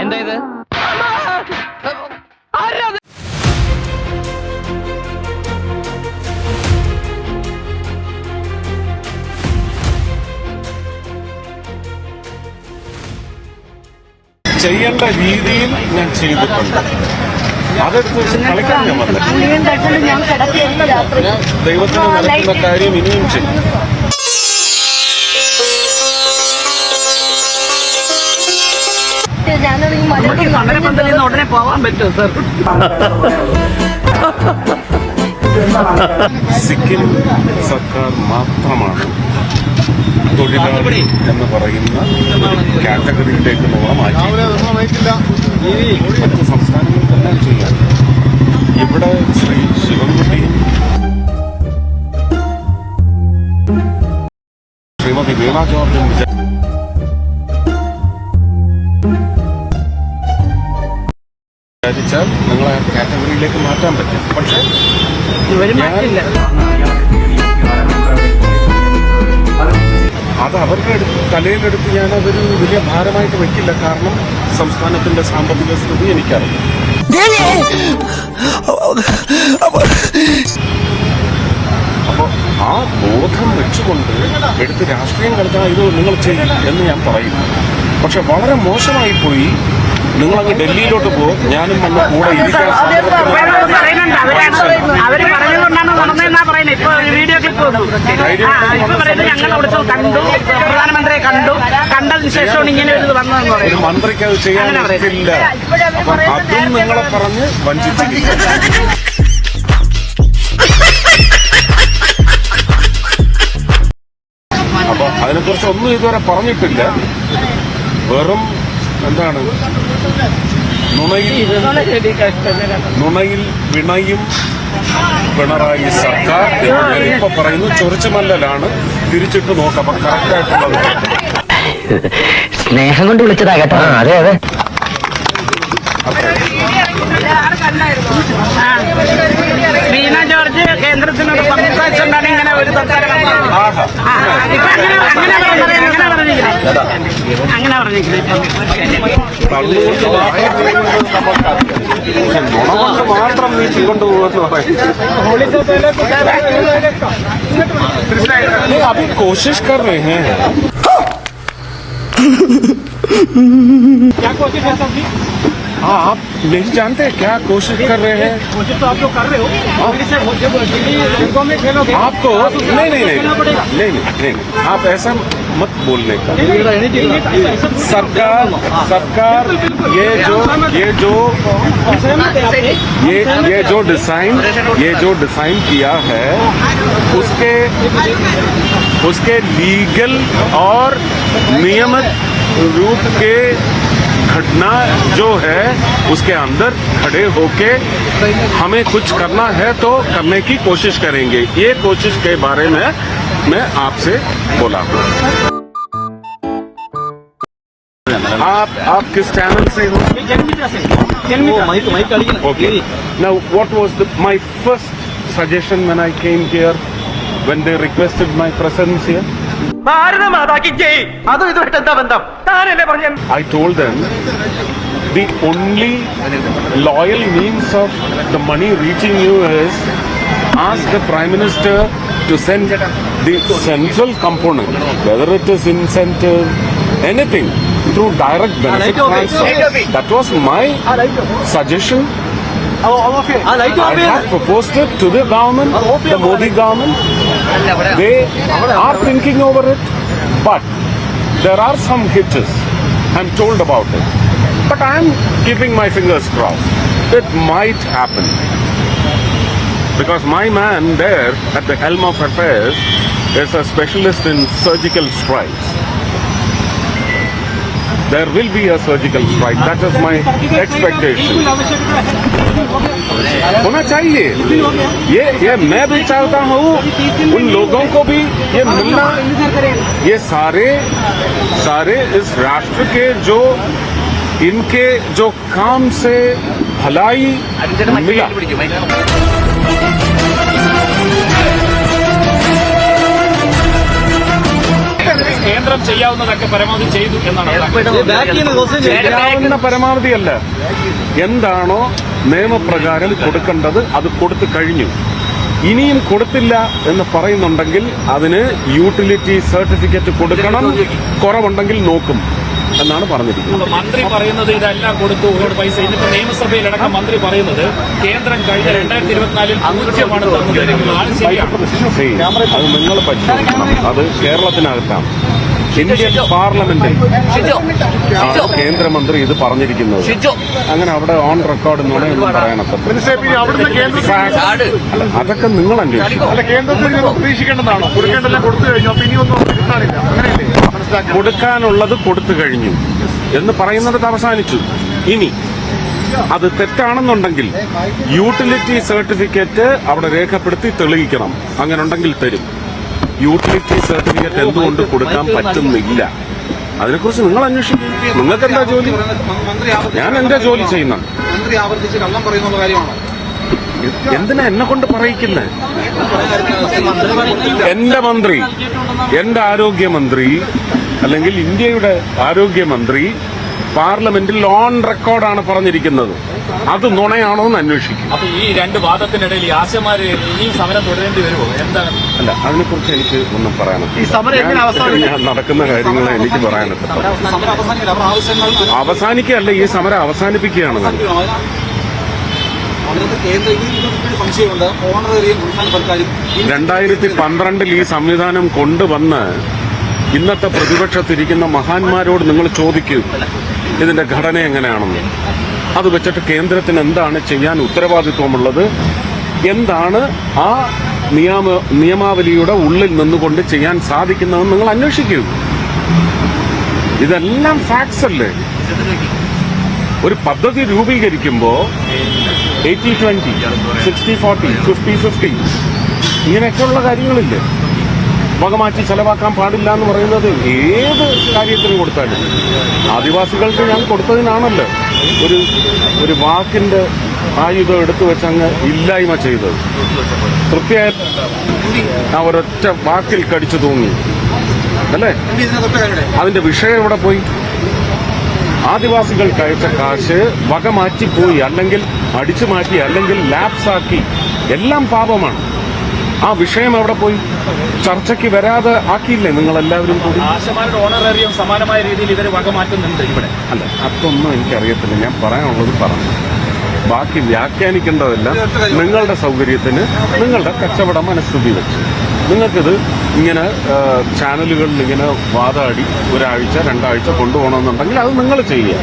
എന്താ ഇത്? ചെയ്യേണ്ട രീതിയിൽ ഞാൻ ചെയ്തിട്ടുണ്ട്. അതെടുത്ത് വെച്ച് കളിക്കാൻ ഞാൻ വന്നിട്ടുണ്ട്. ദൈവത്തിന് നടക്കുന്ന കാര്യം ഇനിയും ചെയ്യും. ഞാനാണെങ്കിൽ ഉടനെ പോവാൻ പറ്റുമോ സർ സിക്കിം സർക്കാർ മാത്രമാണ് തൊഴിലാളി എന്ന് പറയുന്ന കാറ്റഗറിയിലേക്ക് മാറ്റി. മറ്റ് സംസ്ഥാനങ്ങൾക്കെല്ലാം ചെയ്യാം. ഇവിടെ ശ്രീ ശിവൻകുട്ടി ശ്രീമതി വീണ ജോർജും വിചാരിച്ചാൽ നിങ്ങളെ കാറ്റഗറിയിലേക്ക് മാറ്റാൻ പറ്റും. പക്ഷേ അത് അവരുടെ അടുത്ത് തലയിലെടുത്ത് ഞാൻ അതൊരു വലിയ ഭാരമായിട്ട് വെക്കില്ല കാരണം സംസ്ഥാനത്തിന്റെ സാമ്പത്തിക സ്ഥിതി എനിക്കറിയാം. അപ്പോൾ ആ ബോധം വെച്ചുകൊണ്ട് എടുത്ത് രാഷ്ട്രീയം കളിച്ചാൽ ഇത് നിങ്ങൾ ചെയ്യും എന്ന് ഞാൻ പറയുന്നു. പക്ഷെ വളരെ മോശമായി പോയി നിങ്ങളങ്ങ് ഡൽഹിയിലോട്ട് പോകും ഞാനും വന്ന് കൂടെ ഇരിക്കാൻ അതിനെ കുറിച്ച് അവർ പറഞ്ഞതുകൊണ്ടാണ് നടന്നതെന്നാ പറയുന്നത്. ഇപ്പൊ വീഡിയോ ക്ലിപ്പ് ഇപ്പൊ പറയുന്നത് ഞങ്ങൾ അവിടുത്തെ കണ്ടു. പ്രധാനമന്ത്രിയെ കണ്ടു. കണ്ടതിന് ശേഷമാണ് ഇങ്ങനെ ഒരു വന്നതെന്ന് പറയുന്നത്. മന്ത്രിക്ക് അത് ചെയ്യാൻ അങ്ങനെ പറയുന്നത്. പറ്റില്ല. അതും നിങ്ങളെ പറഞ്ഞ് വഞ്ചിച്ചിരിക്കും അപ്പൊ അതിനെക്കുറിച്ച് ഒന്നും ഇതുവരെ പറഞ്ഞിട്ടില്ല. വെറും എന്താണ്? നുണയിൽ നുണയിൽ വിണയും പിണറായി സർക്കാർ ഇപ്പൊ പറയുന്നു. ചൊറിച്ചുമല്ലലാണ്. തിരിച്ചിട്ട് നോക്കാം. അപ്പൊ കറക്റ്റ് ആയിട്ടുള്ളത്. സ്നേഹം കൊണ്ട് വിളിച്ചതാ കേട്ടോ. അതെ അതെ. വീണ ജോർജ് കേന്ദ്രത്തിനോട് സംസാരിച്ചുകൊണ്ടാണ് ഇങ്ങനെ ഒരു സംസാരം വന്നത്. ആഹാ ആ, ഇപ്പൊ അങ്ങനെ അങ്ങനെ പറഞ്ഞിരിക്കുന്നത്. അങ്ങനെ പറഞ്ഞിരിക്കുന്നത് തള്ളുകൊണ്ട് മാത്രം ചെയ്യുന്നത് നമുക്കറിയാം പക്ഷെ നുണ കൊണ്ട് മാത്രം നീട്ടിക്കൊണ്ട് പോകുമെന്ന് പറയും अभी कोशिश कर रहे हैं क्या कोशिश है सब जी हाँ आप नहीं जानते क्या कोशिश कर रहे हैं? कोशिश तो आप लोग कर रहे हो। जिनको में खेलोगे आपको नहीं नहीं नहीं। नहीं नहीं नहीं नहीं। आप ऐसा मत बोलने का। सरकार सरकार ये जो ये जो ये ये जो डिज़ाइन ये जो डिज़ाइन किया है उसके उसके लीगल और नियमित रूप के घटना जो है उसके अंदर खड़े होके हमें कुछ करना है तो करने की कोशिश करेंगे। ये कोशिश के बारे में मैं आपसे बोला हूँ। आप आप किस चैनल से हो? जन्मित्रा से। जन्मित्रा Okay. Now, what was the, my first suggestion when I came here, when they requested my presence here? ഭാരത ജയ് അതും ഇതുമായിട്ട് എന്താ ബന്ധം താനല്ലേ പറഞ്ഞ I told them the only loyal means of the money reaching you is ask the Prime Minister to send the central component, whether it is incentive, anything, through direct benefit transfer. That was my suggestion I have proposed it to the government, the Modi government. They are thinking over it, but there are some hitches. I'm told about it. But I'm keeping my fingers crossed. It might happen. Because my man there at the helm of affairs is a specialist in surgical strikes. There will be a surgical strike. That is my expectation. होना चाहिए ये ये मैं भी चाहता हूँ, उन लोगों को भी ये मिलना ये सारे सारे इस राष्ट्र के जो, इनके जो काम से भलाई मिला ചെയ്യാവുന്നതൊക്കെ പരമാവധി ചെയ്തു എന്നാണ് പരമാവധി അല്ല എന്താണോ നിയമപ്രകാരം കൊടുക്കേണ്ടത് അത് കൊടുത്തു കഴിഞ്ഞു. ഇനിയും കൊടുത്തില്ല എന്ന് പറയുന്നുണ്ടെങ്കിൽ അതിന് യൂട്ടിലിറ്റി സർട്ടിഫിക്കറ്റ് കൊടുക്കണം കുറവുണ്ടെങ്കിൽ നോക്കും എന്നാണ് പറഞ്ഞിരിക്കുന്നത്. മന്ത്രി പറയുന്നത് ഇതെല്ലാം കൊടുത്തു ഒരുപാട് പൈസ. ഇന്നിപ്പോ നിയമസഭയിലടക്കം മന്ത്രി പറയുന്നത് കേന്ദ്രം കഴിഞ്ഞ രണ്ടായിരത്തി ഇരുപത്തിനാലിൽ പൂജ്യമാണ് തന്നത് നിങ്ങൾ പരിശോധിക്കണം. അത് കേരളത്തിനകത്താണ്. ഇന്ത്യൻ പാർലമെന്റിൽ കേന്ദ്രമന്ത്രി ഇത് പറഞ്ഞിരിക്കുന്നത്. അങ്ങനെ അവിടെ ഓൺ റെക്കോർഡ് കേന്ദ്ര അല്ല, അതൊക്കെ നിങ്ങൾ കൊടുക്കാനുള്ളത് കൊടുത്തു കഴിഞ്ഞു എന്ന് പറയുന്നത് അവസാനിച്ചു. ഇനി അത് തെറ്റാണെന്നുണ്ടെങ്കിൽ യൂട്ടിലിറ്റി സർട്ടിഫിക്കറ്റ് അവിടെ രേഖപ്പെടുത്തി തെളിയിക്കണം. അങ്ങനെ ഉണ്ടെങ്കിൽ തരും. യൂട്ടിലിറ്റി സർട്ടിഫിക്കറ്റ് എന്തുകൊണ്ട് കൊടുക്കാൻ പറ്റുന്നില്ല? അതിനെക്കുറിച്ച് നിങ്ങൾ അന്വേഷിക്കും. നിങ്ങൾക്ക് എന്താ ജോലി? ഞാൻ എന്റെ ജോലി ചെയ്യുന്ന മന്ത്രി എന്തിനാ എന്നെ കൊണ്ട് പറയിക്കുന്നത് എന്റെ മന്ത്രി എന്റെ ആരോഗ്യമന്ത്രി അല്ലെങ്കിൽ ഇന്ത്യയുടെ ആരോഗ്യമന്ത്രി പാർലമെന്റിൽ ഓൺ റെക്കോർഡാണ് പറഞ്ഞിരിക്കുന്നത്. അത് നുണയാണോ എന്ന് അന്വേഷിക്കും. അപ്പൊ ഈ രണ്ട് വാദത്തിനിടയിൽ ഈ ആശമാര് ഇനിയും സമരം തുടരേണ്ടി വരുമോ? എന്താണ്? അല്ല അതിനെക്കുറിച്ച് എനിക്ക് ഒന്നും പറയാനില്ല ഈ സമരം എങ്ങനെ അവസാനിക്കും? ഞാൻ നടക്കുന്ന കാര്യങ്ങൾ എനിക്ക് പറയാനില്ല സമരം അവസാനിക്കില്ല ഈ സമരം അവസാനിപ്പിക്കുകയാണ് രണ്ടായിരത്തി പന്ത്രണ്ടിൽ ഈ സംവിധാനം കൊണ്ടുവന്ന് ഇന്നത്തെ പ്രതിപക്ഷത്തിരിക്കുന്ന മഹാന്മാരോട് നിങ്ങൾ ചോദിക്കൂ. ഇതിന്റെ ഘടന എങ്ങനെയാണെന്ന്. അത് വെച്ചിട്ട് കേന്ദ്രത്തിന് എന്താണ് ചെയ്യാൻ ഉത്തരവാദിത്വമുള്ളത്? എന്താണ് ആ നിയമ നിയമാവലിയുടെ ഉള്ളിൽ നിന്നുകൊണ്ട് ചെയ്യാൻ സാധിക്കുന്നതെന്ന് നിങ്ങൾ അന്വേഷിക്കൂ. ഇതെല്ലാം ഫാക്ട്സ് അല്ലേ? ഒരു പദ്ധതി രൂപീകരിക്കുമ്പോൾ eighty twenty sixty forty fifty fifty ഇങ്ങനെയൊക്കെയുള്ള കാര്യങ്ങളില്ലേ? വകമാറ്റി ചെലവാക്കാൻ പാടില്ല എന്ന് പറയുന്നത് ഏത് കാര്യത്തിനും കൊടുത്താലും. ആദിവാസികൾക്ക് ഞാൻ കൊടുത്തതിനാണല്ലോ ഒരു ഒരു വാക്കിന്റെ ആയുധം എടുത്തു വെച്ച് അങ്ങ് ഇല്ലായ്മ ചെയ്തത്. കൃത്യമായി ആ ഒരൊറ്റ വാക്കിൽ കടിച്ചു തൂങ്ങി. അല്ലേ? അതിന്റെ വിഷയം എവിടെ പോയി? ആദിവാസികൾക്ക് അയച്ച കാശ് വക മാറ്റിപ്പോയി അല്ലെങ്കിൽ അടിച്ചു മാറ്റി അല്ലെങ്കിൽ ലാപ്സാക്കി എല്ലാം പാപമാണ്. ആ വിഷയം എവിടെ പോയി? ചർച്ചയ്ക്ക് വരാതെ ആക്കിയില്ലേ നിങ്ങൾ എല്ലാവരും കൂടി? ആശമാരുടെ ഓണറേറിയം സമാനമായ രീതിയിൽ ഇവർ വകമാറ്റുന്നുണ്ട് ഇവിടെ. അല്ല അതൊന്നും എനിക്കറിയത്തില്ല. ഞാൻ പറയാനുള്ളത് പറഞ്ഞു. ബാക്കി വ്യാഖ്യാനിക്കേണ്ടതെല്ലാം നിങ്ങളുടെ സൗകര്യത്തിന് നിങ്ങളുടെ കച്ചവട മനസ്ഥിതി വെച്ച് നിങ്ങൾക്കിത് ഇങ്ങനെ ചാനലുകളിൽ ഇങ്ങനെ വാദാടി ഒരാഴ്ച രണ്ടാഴ്ച കൊണ്ടുപോകണമെന്നുണ്ടെങ്കിൽ അത് നിങ്ങൾ ചെയ്യുക.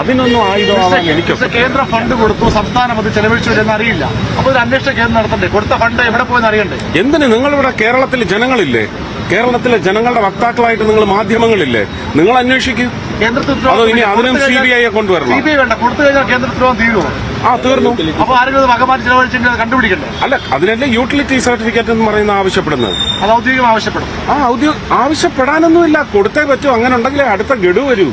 അതിനൊന്നും ആയുധമാണ് എനിക്ക് കേന്ദ്ര ഫണ്ട് കൊടുത്തു സംസ്ഥാനം അത് ചെലവഴിച്ചു എന്ന് അറിയില്ല. അപ്പൊ ഒരു അന്വേഷണ കേന്ദ്രം നടത്തണ്ടേ? കൊടുത്ത ഫണ്ട് എവിടെ പോയെന്ന് അറിയണ്ടേ? എന്തിന്? നിങ്ങളിവിടെ കേരളത്തിൽ ജനങ്ങളില്ലേ? കേരളത്തിലെ ജനങ്ങളുടെ വക്താക്കളായിട്ട് നിങ്ങൾ മാധ്യമങ്ങളില്ലേ? നിങ്ങൾ അന്വേഷിക്കും. കേന്ദ്രത്തിൽ അതോ ഇനി അതിനും സി ബി ഐയെ കൊണ്ടുവരണം? ഐ വേണ്ട. കൊടുത്തു കഴിഞ്ഞാൽ കേന്ദ്രത്തിലോ തീരുമോ? ആ തീർന്നു. അപ്പൊ ആരെങ്കിലും വകമാറ്റി ചെലവഴിച്ചിട്ട് കണ്ടുപിടിക്കണ്ടേ? അല്ല അതിനല്ലേ യൂട്ടിലിറ്റി സർട്ടിഫിക്കറ്റ് എന്ന് പറയുന്ന ആവശ്യപ്പെടുന്നത്? അത് ഔദ്യോഗികം ആവശ്യപ്പെടും. ആ ഔദ്യോഗിക ആവശ്യപ്പെടാനൊന്നുമില്ല. കൊടുത്തേ പറ്റൂ. അങ്ങനെ ഉണ്ടെങ്കിലേ അടുത്ത ഗഡു വരൂ.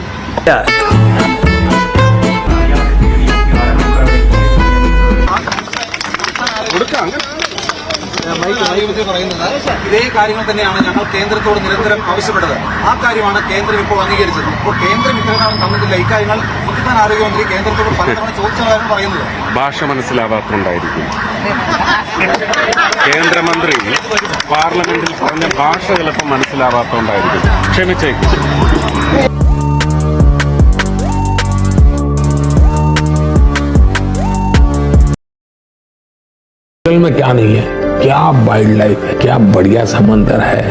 മന്ത്രി പറയുന്നത് ഇതേ കാര്യങ്ങൾ തന്നെയാണ് ഞങ്ങൾ കേന്ദ്രത്തോട് നിരന്തരം ആവശ്യപ്പെട്ടത് ആ കാര്യമാണ് കേന്ദ്രം ഇപ്പോൾ അംഗീകരിച്ചത് അപ്പോൾ കേന്ദ്രം ഇത്രകാലം തന്നിട്ടില്ല ഇക്കാര്യങ്ങൾ സംസ്ഥാന ആരോഗ്യമന്ത്രി കേന്ദ്രത്തോട് പലതവണ ചോദിച്ചതാണ് പറയുന്നത് ഭാഷ മനസ്സിലാവാത്തുണ്ടായിരിക്കും കേന്ദ്രമന്ത്രി പാർലമെന്റിൽ പറഞ്ഞ ഭാഷ ചിലപ്പോൾ മനസ്സിലാവാത്തോണ്ടായിരിക്കും ക്ഷമിച്ചേക്കും जंगल में क्या नहीं है क्या वाइल्ड लाइफ है, क्या बढ़िया समंदर है,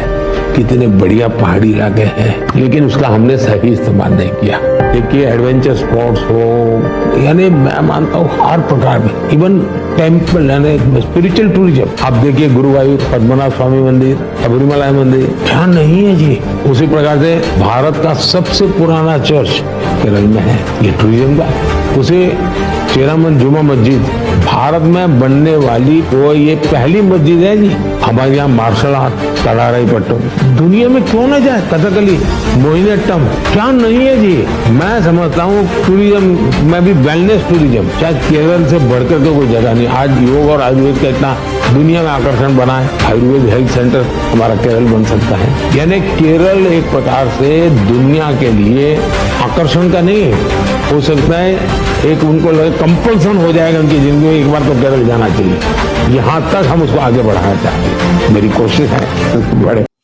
कितने बढ़िया पहाड़ी इलाके हैं। लेकिन उसका हमने सही इस्तेमाल नहीं किया। देखिए एडवेंचर स्पॉट्स हो, यानी मैं मानता हूँ हर प्रकार में इवन टेंपल यानी स्पिरिचुअल टूरिज़्म आप देखिए गुरुवायूर पद्मनाभ स्वामी मंदिर, सबरीमला मंदिर, क्या नहीं है जी? उसी प्रकार से भारत का सबसे पुराना चर्च केरल में है, ये टूरिज़्म का। उसे चेरामन जुमा मस्जिद भारत में बनने वाली वो ये पहली मस्जिद है जी। हमारे यहाँ मार्शल आर्ट कलाराई पट्टो। दुनिया में क्यों न जाए? कथकली मोहिनीअट्टम क्या नहीं है जी? मैं समझता हूँ टूरिज़्म, में भी वेलनेस टूरिज़्म, शायद केरल से बढ़कर के कोई जगह नहीं। आज योग और आयुर्वेद का इतना दुनिया में आकर्षण बना है। आयुर्वेद हेल्थ सेंटर हमारा केरल बन सकता है। यानी केरल एक प्रकार से दुनिया के लिए आकर्षण का नहीं है। हो सकता है एक उनको लगे कंपल्सन हो जाएगा उनकी ज़िंदगी में एक बार तो केरल जाना चाहिए। यहाँ तक हम उसको आगे बढ़ाना चाहते हैं मेरी कोशिश है। வணக்கம்